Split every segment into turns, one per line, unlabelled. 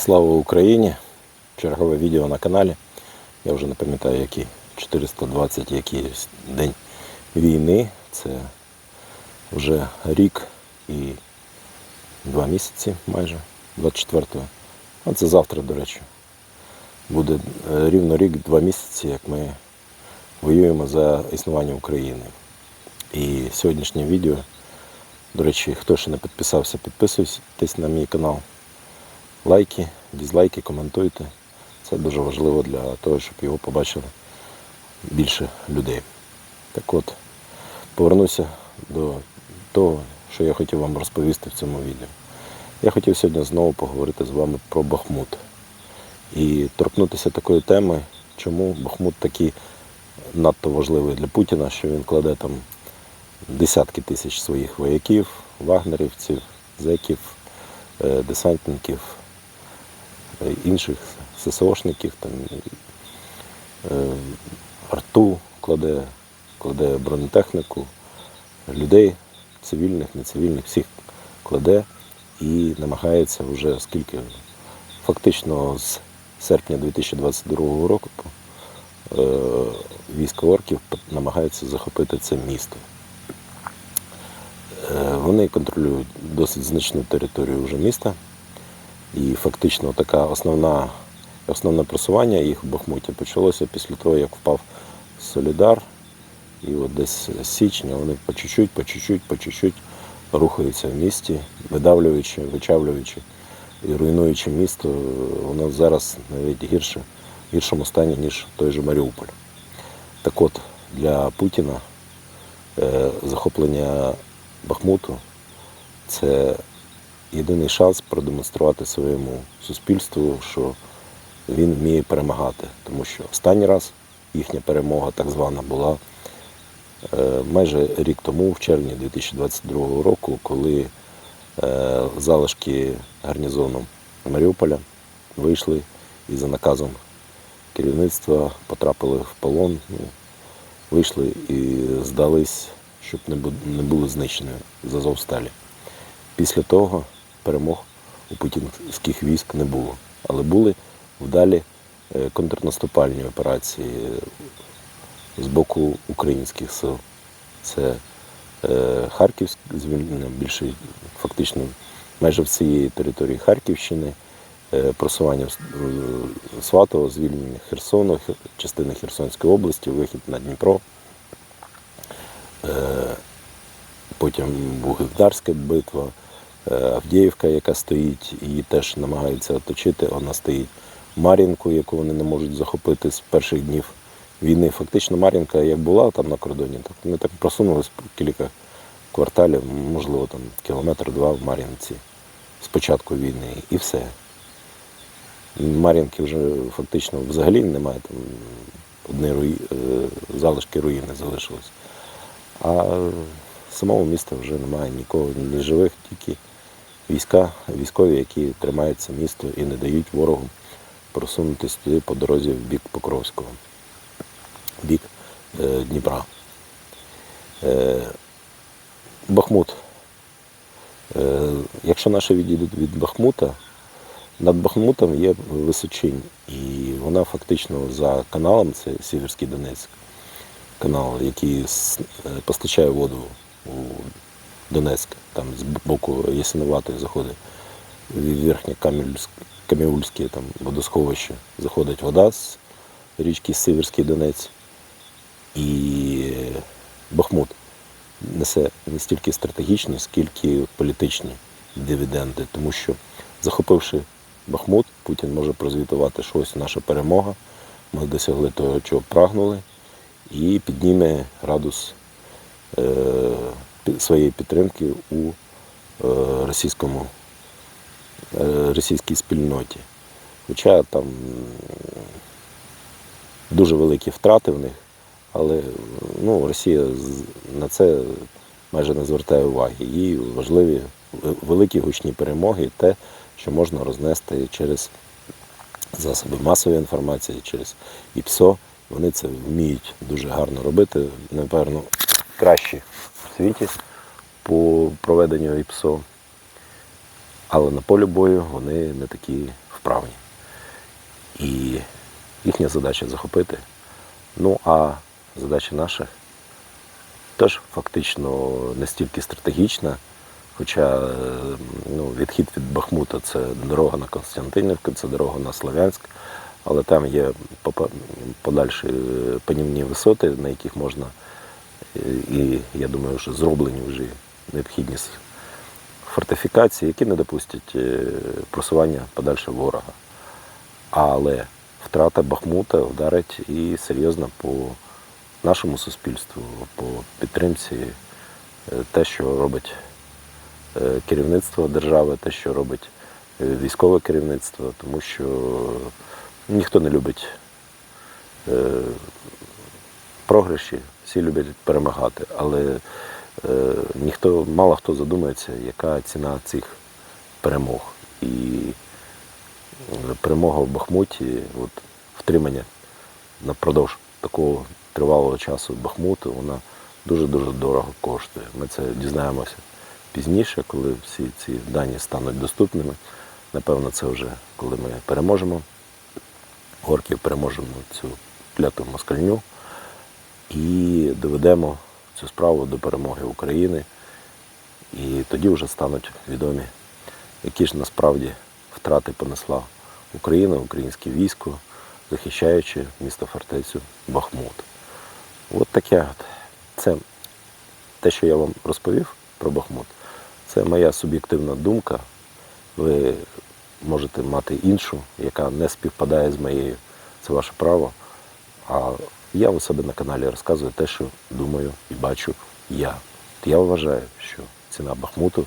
Слава Україні! Чергове відео на каналі. Я вже не пам'ятаю, який 420 якийсь день війни. Це вже рік і два місяці майже, 24-го. А це завтра, до речі. Буде е, рівно рік, два місяці, як ми воюємо за існування України. І сьогоднішнє відео, до речі, хто ще не підписався, підписуйтесь на мій канал лайки, дізлайки, коментуйте. Це дуже важливо для того, щоб його побачили більше людей. Так от, повернуся до того, що я хотів вам розповісти в цьому відео. Я хотів сьогодні знову поговорити з вами про Бахмут. І торкнутися такої теми, чому Бахмут такий надто важливий для Путіна, що він кладе там десятки тисяч своїх вояків, вагнерівців, зеків, е, десантників, інших ССОшників, там, е, арту кладе, кладе бронетехніку, людей, цивільних, нецивільних, всіх кладе і намагається вже скільки, фактично з серпня 2022 року е, військо орків намагаються захопити це місто. Е, Вони контролюють досить значну територію вже міста. І фактично така основна, основне просування їх в Бахмуті почалося після того, як впав Солідар. І от десь з січня вони по чуть-чуть, по чуть-чуть, по чуть-чуть рухаються в місті, видавлюючи, вичавлюючи і руйнуючи місто, воно зараз навіть гірше, в гіршому стані, ніж той же Маріуполь. Так от, для Путіна е, захоплення Бахмуту це єдиний шанс продемонструвати своєму суспільству, що він вміє перемагати. Тому що останній раз їхня перемога, так звана, була е, майже рік тому, в червні 2022 року, коли е, залишки гарнізону Маріуполя вийшли і за наказом керівництва потрапили в полон, ну, вийшли і здались, щоб не були знищені з Азовсталі. Після того перемог у путінських військ не було, але були вдалі е, контрнаступальні операції з боку українських сил. Це е, Харківське звільнення, більше фактично майже всієї території Харківщини, е, просування е, Сватого, звільнення Херсону, Хер- частини Херсонської області, вихід на Дніпро. Е, Потім Вугледарська битва, е, Авдіївка, яка стоїть, її теж намагаються оточити. Вона стоїть Мар'їнку, яку вони не можуть захопити з перших днів війни. Фактично Мар'їнка як була там на кордоні, так вони так просунулись кілька кварталів, можливо, там кілометр-два в Мар'їнці з початку війни і все. Мар'їнки вже фактично взагалі немає, там одні руї, е, залишки руїни залишились. А самого міста вже немає нікого, ні живих, тільки війська, військові, які тримають це місто і не дають ворогу просунутися туди по дорозі в бік Покровського, в бік е, Дніпра. Е, Бахмут. Е, якщо наші відійдуть від Бахмута, над Бахмутом є Височинь, і вона фактично за каналом, це Сіверський Донецьк, канал, який е, постачає воду у Донецьк, там з боку Ясиноватої заходить. Верхнє Кам'яульське там водосховище, заходить вода з річки Сіверський Донець. І Бахмут несе не стільки стратегічні, скільки політичні дивіденди, тому що захопивши Бахмут, Путін може прозвітувати, що ось наша перемога, ми досягли того, чого прагнули, і підніме градус своєї підтримки у е, російському, е, російській спільноті. Хоча там дуже великі втрати в них, але ну, Росія на це майже не звертає уваги. Їй важливі великі гучні перемоги, і те, що можна рознести через засоби масової інформації, через ІПСО. Вони це вміють дуже гарно робити, напевно, кращі в світі по проведенню ІПСО. Але на полі бою вони не такі вправні. І їхня задача захопити. Ну а задача наша теж фактично не стільки стратегічна, хоча е, ну, відхід від Бахмута це дорога на Константинівку, це дорога на Слов'янськ, але там є подальші е, панівні висоти, на яких можна, і я думаю, що зроблені вже необхідні фортифікації, які не допустять е, просування подальше ворога. Але втрата Бахмута вдарить і серйозно по нашому суспільству, по підтримці е, те, що робить е, керівництво держави, те, що робить військове керівництво, тому що ніхто не любить програші, всі люблять перемагати, але е, ніхто, мало хто задумається, яка ціна цих перемог. І е, перемога в Бахмуті, от, втримання напродовж такого тривалого часу Бахмуту, вона дуже-дуже дорого коштує. Ми це дізнаємося пізніше, коли всі ці дані стануть доступними. Напевно, це вже коли ми переможемо орків, переможемо цю кляту москальню і доведемо цю справу до перемоги України. І тоді вже стануть відомі, які ж насправді втрати понесла Україна, українське військо, захищаючи місто фортецю Бахмут. От таке. Це те, що я вам розповів про Бахмут, це моя суб'єктивна думка. Ви можете мати іншу, яка не співпадає з моєю. Це ваше право. А я у себе на каналі розказую те, що думаю і бачу я. Я вважаю, що ціна Бахмуту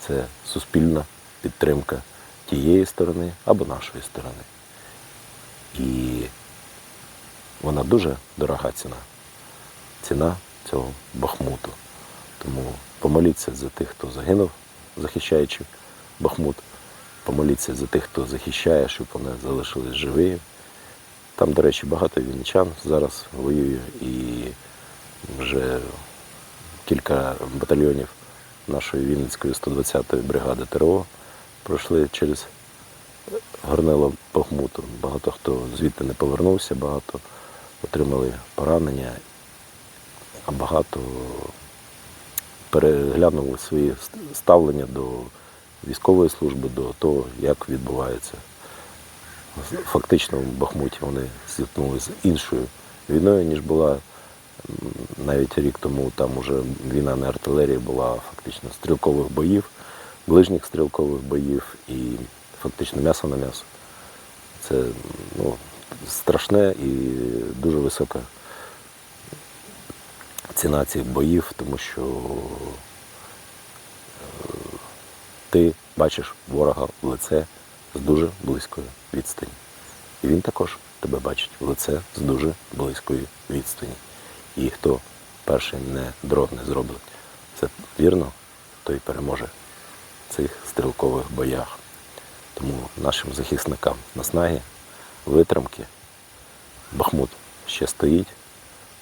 це суспільна підтримка тієї сторони або нашої сторони. І вона дуже дорога ціна. Ціна цього Бахмуту. Тому помоліться за тих, хто загинув, захищаючи Бахмут. Помоліться за тих, хто захищає, щоб вони залишились живі. Там, до речі, багато вінничан зараз воює і вже кілька батальйонів нашої Вінницької 120-ї бригади ТРО пройшли через горнило Бахмуту. Багато хто звідти не повернувся, багато отримали поранення, а багато переглянули свої ставлення до військової служби, до того, як відбувається. Фактично в Бахмуті вони зіткнулися з іншою війною, ніж була навіть рік тому. Там уже війна на артилерії була фактично стрілкових боїв, ближніх стрілкових боїв і фактично м'ясо на м'ясо. Це ну, страшне і дуже висока ціна цих боїв, тому що е, ти бачиш ворога в лице з дуже близької відстані. І він також тебе бачить в лице з дуже близької відстані. І хто перший не дрон не зробить це вірно, той переможе в цих стрілкових боях. Тому нашим захисникам наснаги, витримки, Бахмут ще стоїть,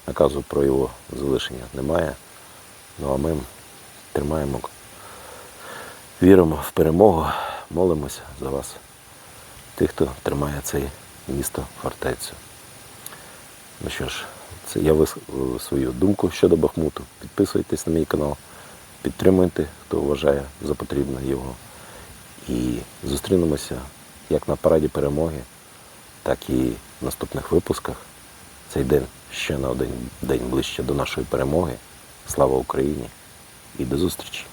наказу про його залишення немає. Ну а ми тримаємо, віримо в перемогу, молимося за вас, тих, хто тримає це місто, фортецю. Ну що ж, це я висловив свою думку щодо Бахмуту. Підписуйтесь на мій канал, підтримуйте, хто вважає за потрібне його. І зустрінемося як на параді перемоги, так і в наступних випусках. Цей день ще на один день ближче до нашої перемоги. Слава Україні і до зустрічі!